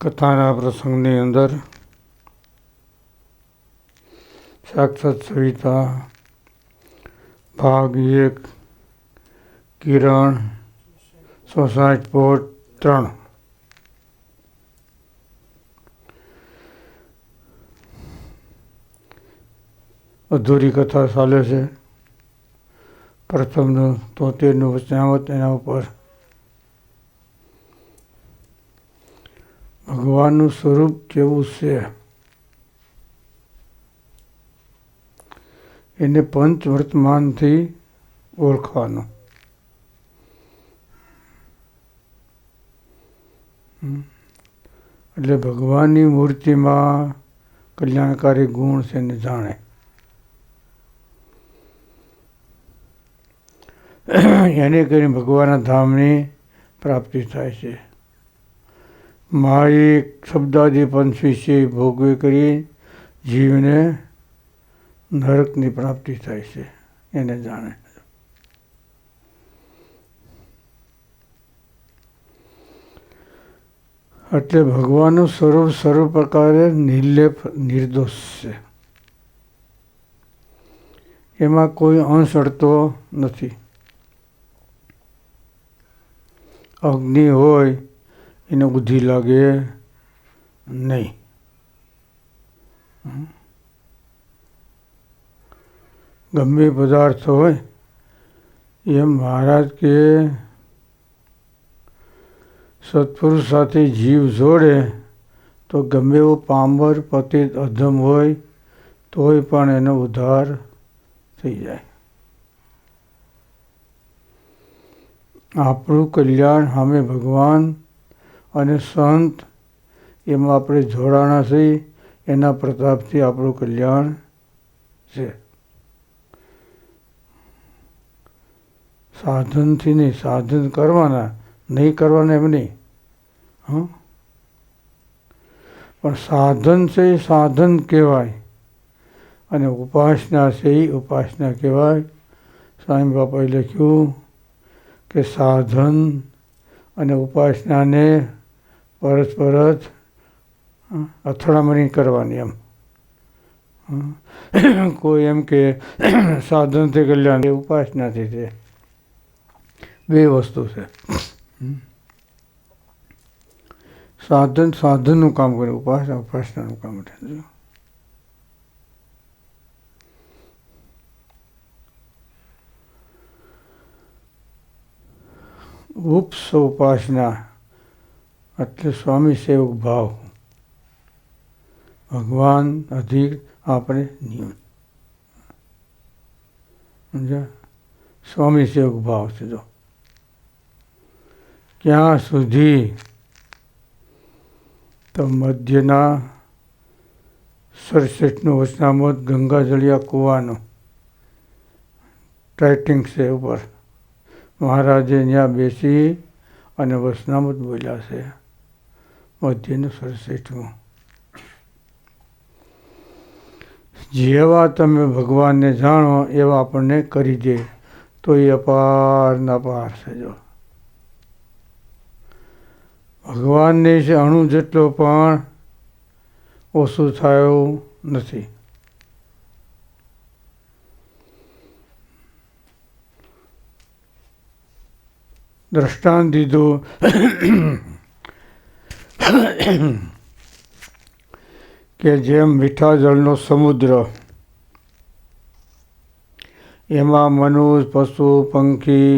કથાના પ્રસંગની અંદર સાક્ષાત સવિતા, ભાગ એક, કિરણ સોસાયટ પોર્ટ ત્રણ. અધૂરી કથા ચાલે છે. પ્રથમનું તોતેરનું વચનાવત એના ઉપર ભગવાનનું સ્વરૂપ કેવું છે? એને પંચ વર્તમાનથી ઓળખવાનું એટલે ભગવાનની મૂર્તિમાં કલ્યાણકારી ગુણ છે એને જાણે. એને કરીને ભગવાનના ધામની પ્રાપ્તિ થાય છે. માયિક શબ્દાદી પંચ વિશે ભોગવે કરી જીવને નરકની પ્રાપ્તિ થાય છે, એને જાણે. એટલે ભગવાનનું સ્વરૂપ સર્વ પ્રકારે નિર્લેપ, નિર્દોષ છે. એમાં કોઈ અંશ અડતો નથી. અગ્નિ હોય એને બુદ્ધિ લાગે નહીં. ગમે પદાર્થ હોય એમ મહારાજ કે સત્પુરુષ સાથે જીવ જોડે, તો ગમે એવો પાંબર, પતિત, અધમ હોય, તોય પણ એનો ઉદ્ધાર થઈ જાય. આપણું કલ્યાણ સામે ભગવાન અને સંત, એમાં આપણે જોડાણા છીએ, એના પ્રતાપથી આપણું કલ્યાણ છે. સાધનથી નહીં, સાધન કરવાના, નહીં કરવાના એમ નહીં. હં પણ સાધન છે એ સાધન કહેવાય. અને ઉપાસના છે એ ઉપાસના કહેવાય. સ્વામી બાપાએ લખ્યું કે સાધન અને ઉપાસનાને પરસ્પર જ અથડામણી કરવાની એમ. કોઈ એમ કે સાધનથી કલ્યાણ, એ ઉપાસનાથી છે બે વસ્તુ છે. સાધન, સાધનનું કામ કરે, ઉપાસના, ઉપાસનાનું કામ કરે. ઉપસ ઉપાસના. એટલે સ્વામી સેવક ભાવ. ભગવાન અધિક આપણે નિયમ. સ્વામી સેવક ભાવ છે જો. ક્યાં સુધી? તો મધ્યના સરસઠનું વચનામત ગંગાજળિયા કૂવાનું. ટાઇટિંગ છે ઉપર. મહારાજે ત્યાં બેસી અને વચનામત બોલ્યા છે. મધ્યનું સરસઠમાં જેવા તમે ભગવાનને જાણો, એવા આપણને કરી દે. તો એ અપાર ના છે ભગવાનને છે અણુ જેટલો પણ ઓછું થયું નથી. દ્રષ્ટાંત દીધું. કે જેમ મીઠા જળનો સમુદ્ર, એમાં મનુષ્ય પશુ, પંખી,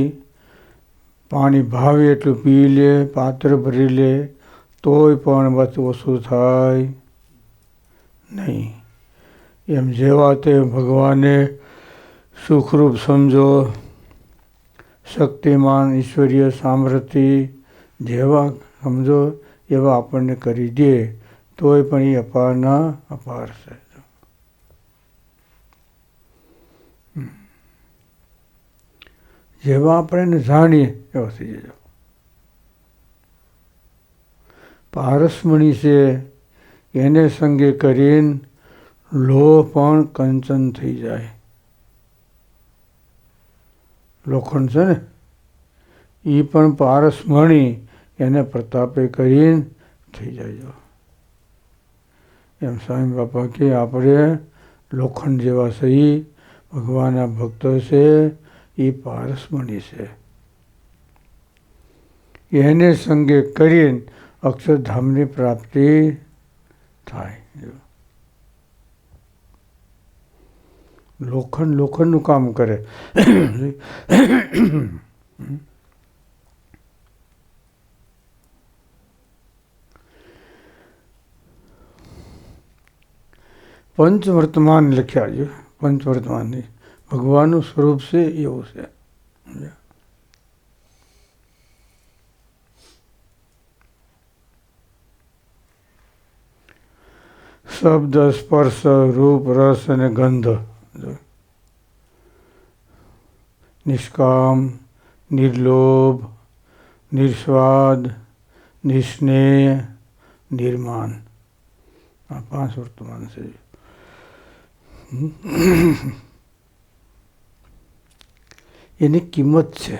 પાણી ભાવે એટલું પી લે, પાત્ર ભરી લે, તોય પણ બસ ઓછું થાય નહીં. એમ જેવા તે ભગવાને સુખરૂપ સમજો, શક્તિમાન, ઈશ્વરીય સામર્થ્ય જેવા સમજો એવા આપણને કરી દે, તોય પણ એ અપારના અપાર છે. જેવા આપણે જાણીએ, એવા થઈ જજો. પારસમણી છે, એને સંગે કરીને લોહ પણ કંચન થઈ જાય. લોખંડ છે ને? એ પણ પારસમણી એને પ્રતાપે કરીને થઈ જાય એમ સ્વામી બાપા કે, આપણે લોખંડ જેવા સહી ભગવાનના ભક્તો છે, એ પારસમણી છે. એને સંગે કરીને અક્ષરધામની પ્રાપ્તિ થાય. લોખંડ, લોખંડનું કામ કરે. પંચવર્તમાન લખ્યા છે. પંચવર્તમાનની ભગવાનનું સ્વરૂપ છે એવું છે. શબ્દ, સ્પર્શ, રૂપ, રસ અને ગંધ. નિષ્કામ, નિર્લોભ નિસ્વાદ નિસ્નેહ નિર્માણ. આ પાંચ વર્તમાન છે. એની કિંમત છે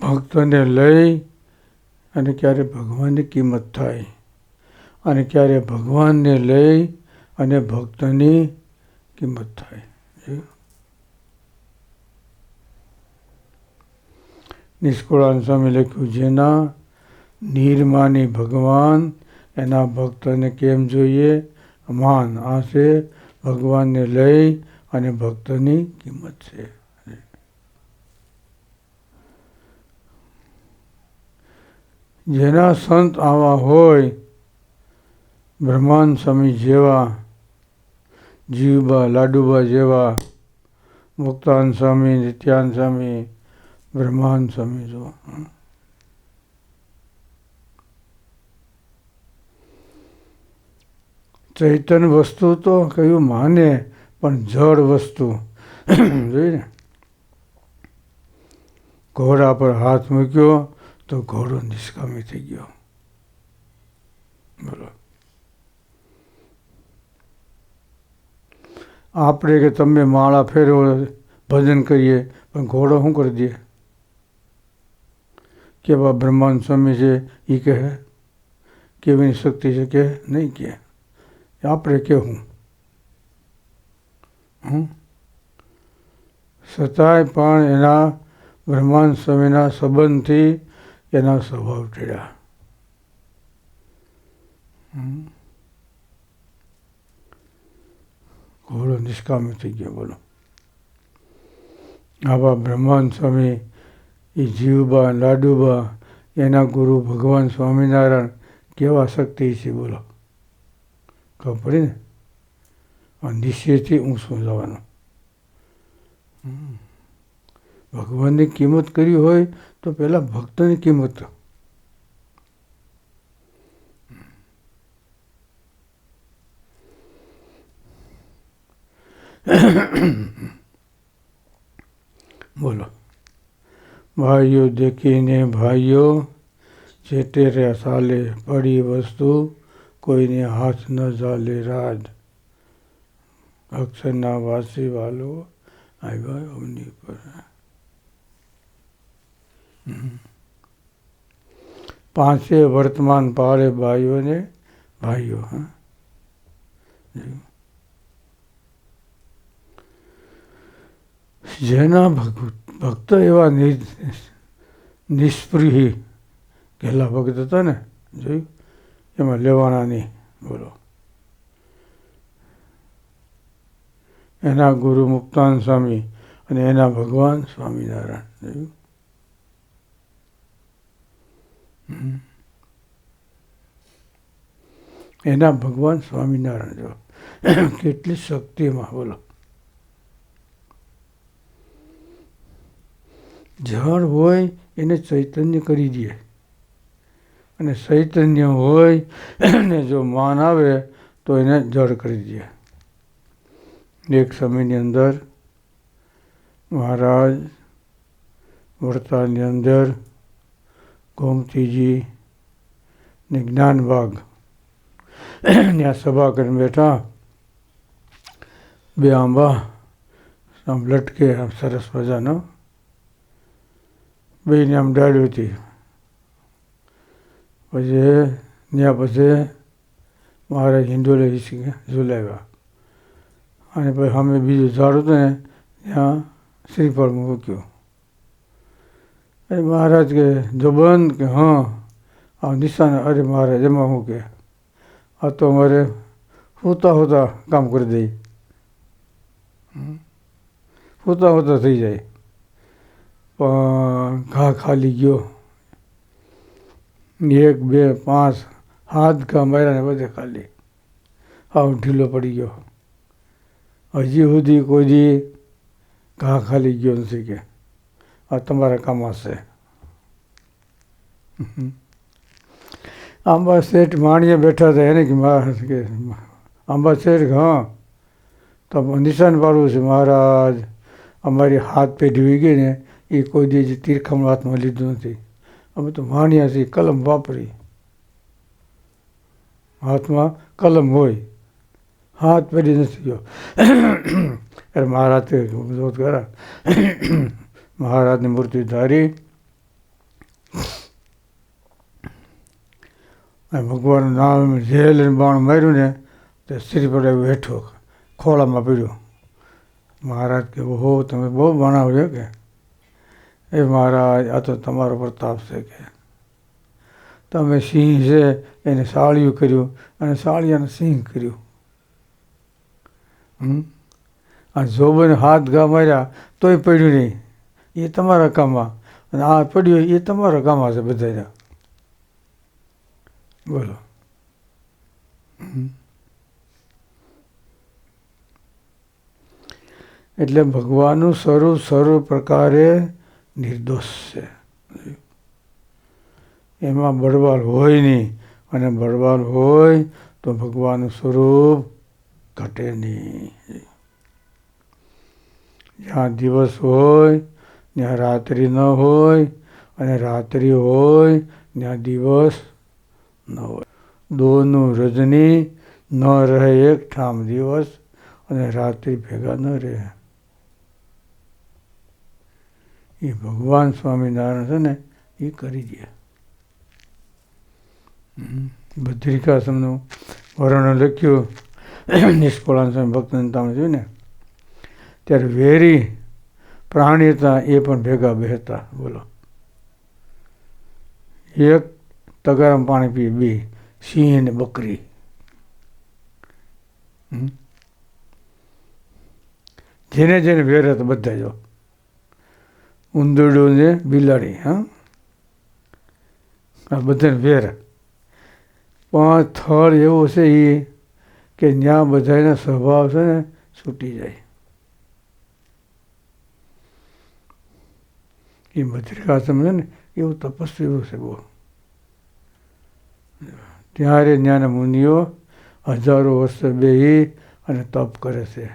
ભક્તોને લઈ અને ક્યારે ભગવાનની કિંમત થાય અને ક્યારે ભગવાનને લઈ અને ભક્તની કિંમત થાય? નિષ્કુળાન સ્વામી લખ્યું, જેના નિર્માની ભગવાન, એના ભક્તને કેમ જોઈએ? માન આ છે ભગવાનને લઈ અને ભક્તની કિંમત છે. જેના સંત આવા હોય, બ્રહ્માંડ સ્વામી જેવા, જીવબા લાડુબા જેવા, મુક્તાન સ્વામી, નિત્યાન સ્વામી, બ્રહ્માંડ સ્વામી જો ચૈતન્ય વસ્તુ તો કયું માને, પણ જળ વસ્તુ. જોઈ ને? ઘોડા પર હાથ મૂક્યો તો ઘોડો નિષ્કામી થઈ ગયો. બોલો. આપણે કે તમે માળા ફેરવો, ભજન કરીએ, પણ ઘોડો શું કરી દે? કેવા બ્રહ્માંડ સ્વામી છે એ કહે કેવી શક્તિ છે કે નહીં કે આપણે કેવું હમ? છતાંય પણ એના બ્રહ્માંડ સ્વામીના સંબંધથી એના સ્વભાવ ટેડ્યા ઘોડો નિષ્કામી થઈ ગયો બોલો. આવા બ્રહ્માંડ સ્વામી, એ જીવબા, લાડુબા, એના ગુરુ ભગવાન સ્વામિનારાયણ કેવા શક્તિ છે બોલો. ખબર પડી ને? આ નિશ્ચયથી ઊંચું જવાનું? ભગવાનની કિંમત કરી હોય તો પહેલાં ભક્તની કિંમત. બોલો. ભાઈઓ દેખીને ભાઈઓ ચેટેરે સાલે પડી વસ્તુ કોઈને હાથ ન ચાલે રાજ. અક્ષરના વાસી વાલો આવ્યા અવની પર. પાંચે વર્તમાન પારે ભાઈઓને, ભાઈઓ, હા. જેના ભક્ત એવા નિ- નિષ્પૃહી પહેલા ભક્ત હતા ને? જોયું? એમાં લેવાના નહીં બોલો. એના ગુરુ મુક્તાન સ્વામી અને એના ભગવાન સ્વામિનારાયણ. જોયું એના ભગવાન સ્વામિનારાયણ જો. કેટલી શક્તિમાં, બોલો. જળ હોય એને ચૈતન્ય કરી દે. અને ચૈતન્ય હોય ને જો માન આવે, તો એને જળ કરી દે. એક સમયની અંદર મહારાજ વડતાલની અંદર ગોમતીજી ને જ્ઞાનબાગ ત્યાં સભા કરીને બેઠા. બે આંબા આમ લટકે, આમ સરસ મજાનો. બેને આમ ડાળ્યું હતી. પછી ત્યાં પછી મહારાજ હિંડોલે ઝુલાવ્યા. અને પછી અમે બીજું ઝાડ હતું ને, ત્યાં શ્રીફળ મૂક્યું. એ મહારાજ કે જોબન કે, હા, આ નિશાન અરે મહારાજ એમાં હું આ તો અમારે હોતા હોતા કામ કરી દઈ હોતા હોતા થઈ જાય. પણ ઘા ખાલી ગયો. એક, બે, પાંચ, હાથ ઘા માર્યા બધે ખાલી. આવ ઢીલો પડી ગયો. હજી સુધી કોઈ ઘા ખાલી ગયો નથી કે. આ તમારા કામ હશે. આંબા શેઠ માણીએ બેઠા હતા, એને કે મહારાજ કે આંબા શેઠ, હા. તો નિશાન પાડવું છે, મહારાજ. અમારી હાથ પેઢી હોઈ ગઈ ને, એ કોઈ દી તીરખામણ હાથમાં લીધું નથી. અમે તો માણ્યા છીએ કલમ વાપરી. હાથમાં કલમ હોય. હાથ પેઢી નથી ગયો. અરે મહારાજ જોત કરા. મહારાજની મૂર્તિ ધારી ભગવાનનું નામ જેલ બાણ માર્યું ને, તે શ્રી પર બેઠો. ખોળામાં પીડ્યો. મહારાજ કે, ઓહો, તમે બહુ ભણાવજો કે. એ મહારાજ, આ તો તમારો પ્રતાપ છે કે તમે સિંહ છે, એને સાળિયું કર્યું અને સાળિયાને સિંહ કર્યું. હમ? અને જોબને હાથ ઘા માર્યા, તોય પડ્યું નહીં. એ તમારા કામમાં. અને આ પડ્યું એ તમારા કામમાં છે બધાના બોલો. એટલે ભગવાનનું સ્વરૂપ સર્વ પ્રકારે નિર્દોષ છે. એમાં બળવાલ હોય નહીં, અને બળવાલ હોય તો ભગવાનનું સ્વરૂપ ઘટે નહીં. જ્યાં દિવસ હોય, ત્યાં રાત્રિ ન હોય, અને રાત્રિ હોય, ત્યાં દિવસ ન હોય. દોનું રજની ન રહે એક ઠામ દિવસ, અને રાત્રિ ભેગા ન રહે. એ ભગવાન સ્વામિનારાયણ છે ને એ કરી દે બદ્રિકાશ્રમનું વર્ણન લખ્યું, નિષ્ફળાન સ્વામી ભક્તનતામાં જોયું ને? ત્યારે વેરી પ્રાણી હતા, એ પણ ભેગા બેહતા. બોલો. એક તગારમ પાણી પીએ, બે, સિંહ ને બકરી. જેને જેને વેર હતા, બધા જો. ઉંદરડું ને બિલાડી, હા? આ બધાને વેર. પણ થળ એવો છે એ કે ત્યાં બધાના સ્વભાવ છે ને છૂટી જાય. એ બદ્રિકાશ્રમ છે ને, એવું તપસ્વી છે બહુ ત્યારે જ્ઞાન મુનિઓ હજારો વર્ષ બે અને તપ કરે છે.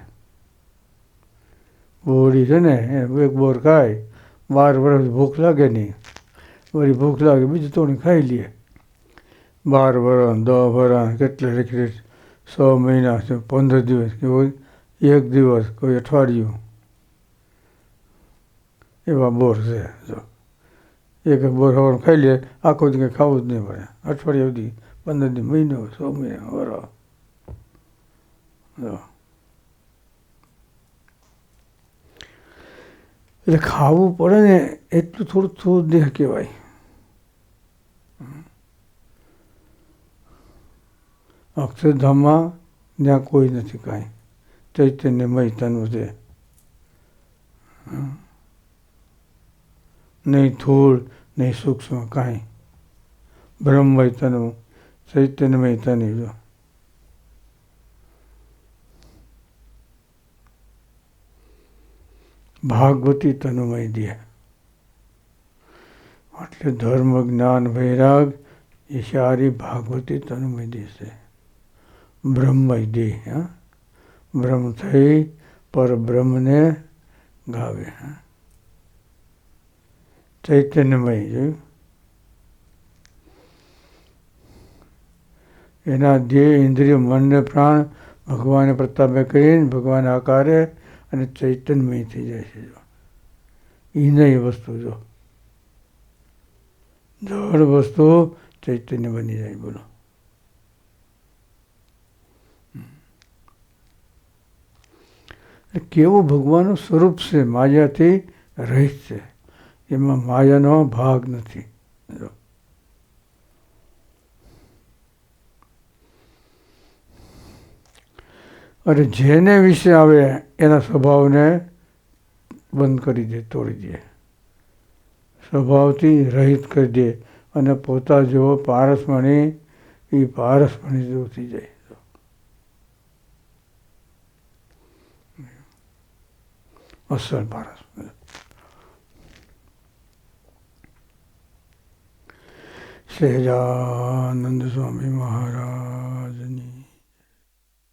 બોરી છે ને એક બોર ખાય બાર વર્ષ ભૂખ લાગે નહીં. વળી ભૂખ લાગે, બીજું તોડી ખાઈ લઈએ બાર વરણ દસ વરણ કેટલે લખી સો મહિના પંદર દિવસ કે કોઈ એક દિવસ કોઈ અઠવાડિયું. એવા બોર છે, જો. એક બોર હવાનું ખાઈ લે, આખો દી કંઈ ખાવું જ નહીં પડે. અઠવાડિયા સુધી, પંદર દિવસ, મહિનો, સો મહિના, વરસ. જો. એટલે ખાવું પડે ને એટલું થોડું થોડું દેહ કહેવાય. અક્ષરધામમાં ત્યાં કોઈ નથી કાંઈ. ચૈતન્યમય તનું છે નહીં ધૂળ, નહીં સૂક્ષ્મ કાંઈ. બ્રહ્મમય તનું ચૈતન્યમય તની જો ભાગવતી તનુમય દે એટલે ધર્મ, જ્ઞાન, વૈરાગ એ સારી ભાગવતી તનુમય દે છે. બ્રહ્મય દે હા? બ્રહ્મ થઈ, પર બ્રહ્મને ગાવે, હા? ચૈતન્યમય જોયું એના દેહ ઇન્દ્રિય મન ને પ્રાણ ભગવાને પ્રતાપે કરીને ભગવાન આકારે અને ચૈતન્યમય થઈ જાય છે જો. એ વસ્તુ જો. જળ વસ્તુ ચૈતન્ય બની જાય, બોલો. કેવું ભગવાનનું સ્વરૂપ છે? માયાથી રહિત છે. એમાં માયાનો ભાગ નથી. અને જેને વિશે આવે એના સ્વભાવને બંધ કરી દે, તોડી દે. સ્વભાવથી રહિત કરી દે અને પોતા જેવો પારસમણી, એ પારસમણી જેવું થઈ જાય. અસલ પારસ સહેજાનંદ સ્વામી મહારાજ